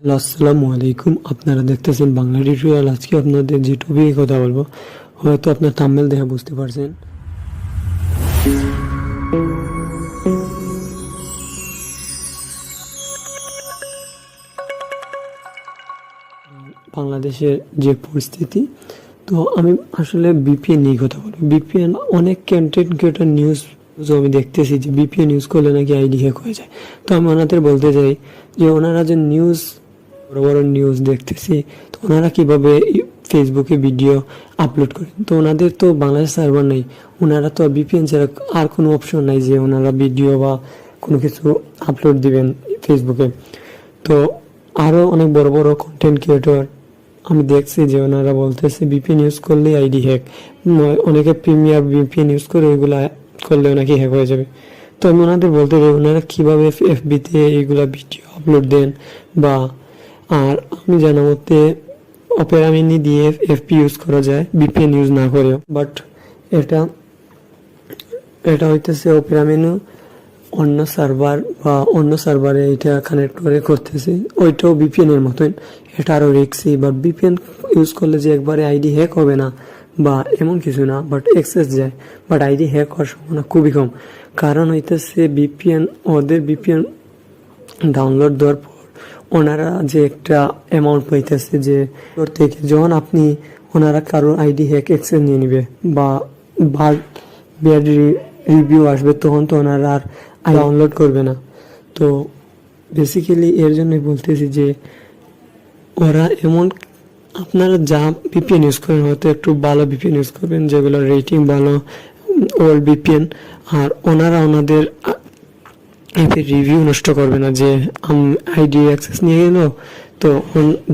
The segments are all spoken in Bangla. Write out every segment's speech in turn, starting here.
হ্যালো, আসসালামু আলাইকুম। আপনারা দেখতেছেন বাংলা টিউটোরিয়াল। আজকে আপনাদের যে টপিকে কথা বলব হয়তো আপনার থাম্বনেল দেখে বুঝতে পারছেন। বাংলাদেশের যে পরিস্থিতি তো আমি আসলে বিপিএন নিয়ে কথা বলব বিপিএন অনেক কন্টেন্ট ক্রিয়েটার নিউজ আমি দেখতেছি যে বিপিএন ইউজ করলে নাকি আইডি হ্যাক হয়ে যায়। তো আমি ওনাদের বলতে চাই যে ওনারা যে নিউজ বড় বড় নিউজ দেখতেছি, তো ওনারা কীভাবে ফেসবুকে ভিডিও আপলোড করেন তো ওনাদের তো বাংলাদেশ সার্ভার নেই, ওনারা তো বিপিএন ছাড়া আর কোনো অপশন নাই যে ওনারা ভিডিও বা কোনো কিছু আপলোড দিবেন ফেসবুকে তো আরও অনেক বড় বড় কন্টেন্ট ক্রিয়েটর আমি দেখছি যে ওনারা বলতেছে বিপিএন ইউজ করলে আইডি হ্যাক অনেকে প্রিমিয়ার বিপিএন ইউজ করে ওইগুলা করলে নাকি হ্যাক হয়ে যাবে। তো আমি ওনাদের বলতে চাই ওনারা কীভাবে এফবিতে এইগুলা ভিডিও আপলোড দেন বা আর আমি জানা মতে অপেরা মিনি দিয়ে এফপি ইউজ করা যায় বিপিএন ইউজ না করেও। বাট এটা এটা হইতেছে অপেরা মেনু অন্য সার্ভার বা অন্য সার্ভারে এটা কানেক্ট করে করতেছে। ওইটাও বিপিএন এর মতন এটা আরও রিক্সি বাট বিপিএন ইউজ করলে যে একবারে আইডি হ্যাক হবে না, বা এমন কিছু না বাট এক্সেস যায়। বাট আইডি হ্যাক হওয়ার সম্ভাবনা খুবই কম। কারণ হইতেছে বিপিএন ওদের বিপিএন ডাউনলোড দেওয়ার পর ওনারা যে একটা অ্যামাউন্ট পাইতেছে যে ওর থেকে যখন আপনি ওনারা কারোর আইডি হ্যাক অ্যাক্সেস নিয়ে নিবে বা বাদ ব্যাড রিভিউ আসবে, তখন তো ওনারা আর ডাউনলোড করবে না। তো বেসিক্যালি এর জন্যই বলতেছি যে ওরা এমন আপনারা যা বিপিএন ইউজ করেন, হয়তো একটু ভালো বিপিএন ইউজ করবেন, যেগুলো রেটিং ভালো ওল্ড বিপিএন আর ওনারা ওনাদের অ্যাপের রিভিউ নষ্ট করবে না, যে আইডি অ্যাক্সেস নিয়ে গেল তো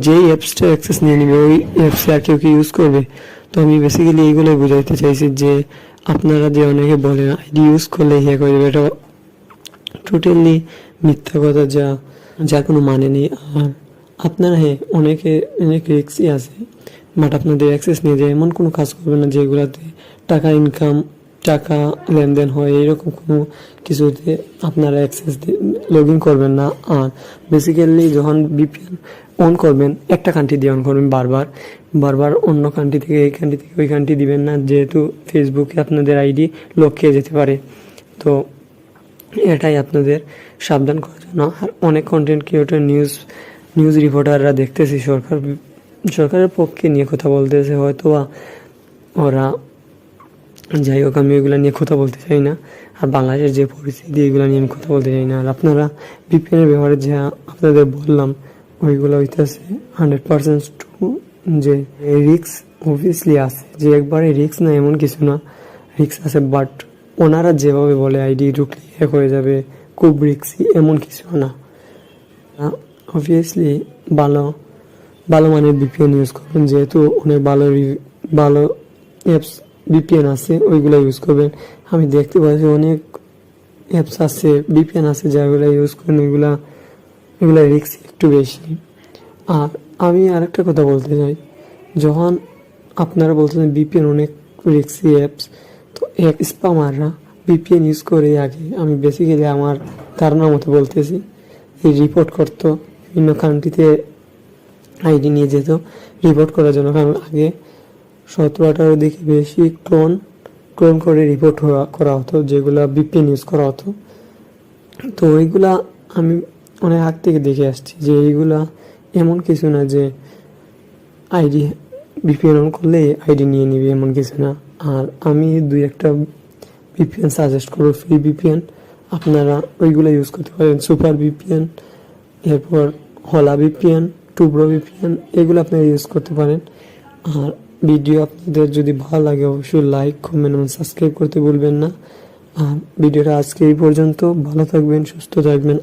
যেই অ্যাপসটা অ্যাক্সেস নিয়ে নিবে, ওই অ্যাপসে আর কেউ কি ইউজ করবে? তো আমি বেসিক্যালি এইগুলোই বুঝাইতে চাইছি যে আপনারা যে অনেকে বলেন আইডি ইউজ করলে হয়ে যাবে এটা টোটালি মিথ্যা কথা যা যা কোনো মানে নেই। আর আপনারা হ্যাঁ অনেকে, অনেক রিক্সই আছে বাট আপনাদের অ্যাক্সেস নিয়ে যায় এমন কোনো কাজ করবে না যেগুলোতে টাকা ইনকাম টাকা লেনদেন হয়, এরকম কোনো কিছুতে আপনারা অ্যাক্সেস লগ ইন করবেন না। আর বেসিক্যালি যখন বিপিএন অন করবেন, একটা কান্ট্রি দিয়ে অন করবেন বারবার বারবার অন্য কান্ট্রি থেকে এই কান্ট্রি থেকে ওই কান্ট্রি দিবেন না, যেহেতু ফেসবুকে আপনাদের আইডি লক খেয়ে যেতে পারে। তো এটাই আপনাদের সাবধান করার জন্য। আর অনেক কন্টেন্ট ক্রিয়েটর নিউজ নিউজ রিপোর্টাররা দেখতেছি সরকার, সরকারের পক্ষে নিয়ে কথা বলতেছে হয়তো ওরা যাই হোক, আমি এগুলো নিয়ে কথা বলতে চাই না। আর বাংলাদেশের যে পরিস্থিতি, এগুলো নিয়ে আমি কথা বলতে চাই না। আর আপনারা বিপিএনের ব্যাপারে যা আপনাদের বললাম, ওইগুলো হইতেছে হান্ড্রেড পার্সেন্ট টু যে রিক্স অবভিয়াসলি আছে। যে একবারে রিক্স না, এমন কিছু না। রিক্স আছে বাট ওনারা যেভাবে বলে আইডি ঢুকলে হ্যাক হয়ে যাবে, খুব রিক্সি এমন কিছু না। অবভিয়াসলি ভালো ভালো মানের বিপিএন ইউজ করবেন, যেহেতু অনেক ভালো ভালো অ্যাপস বিপিএন আছে, ওইগুলো ইউজ করবেন। আমি দেখতে পাচ্ছি অনেক অ্যাপস আছে বিপিএন আছে যেগুলো ইউজ করেন, ওইগুলা এগুলো রিক্স একটু বেশি। আর আমি আরেকটা কথা বলতে চাই, যখন আপনারা বলতেছেন বিপিএন অনেক রিক্সি অ্যাপস তো এক স্পামাররা বিপিএন ইউজ করে আগে। আমি বেসিক্যালি আমার ধারণার মতো বলতেছি, এই রিপোর্ট করতো, বিভিন্ন কান্ট্রিতে আইডি নিয়ে যেত রিপোর্ট করার জন্য। কারণ আগে সতেরো আঠারো দিকে বেশি ক্লোন ক্লোন করে রিপোর্ট করা হতো, যেগুলো বিপিএন ইউজ করা হতো। তো ওইগুলা আমি অনেক আগ থেকে দেখে আসছি যে এইগুলা এমন কিছু না যে আইডি বিপিএন অন করলে আইডি নিয়ে নিবে, এমন কিছু না। আর আমি দুই একটা বিপিএন সাজেস্ট করব ফ্রি বিপিএন আপনারা ওইগুলো ইউজ করতে পারেন সুপার বিপিএন এরপর হলা বিপিএন টুব্রো বিপিএন এগুলো আপনারা ইউজ করতে পারেন। আর ভিডিও আপনাদের যদি ভালো লাগে অবশ্যই লাইক কমেন্ট এবং সাবস্ক্রাইব করতে ভুলবেন না। আর ভিডিওটা আজকে এই পর্যন্ত। ভালো থাকবেন, সুস্থ থাকবেন।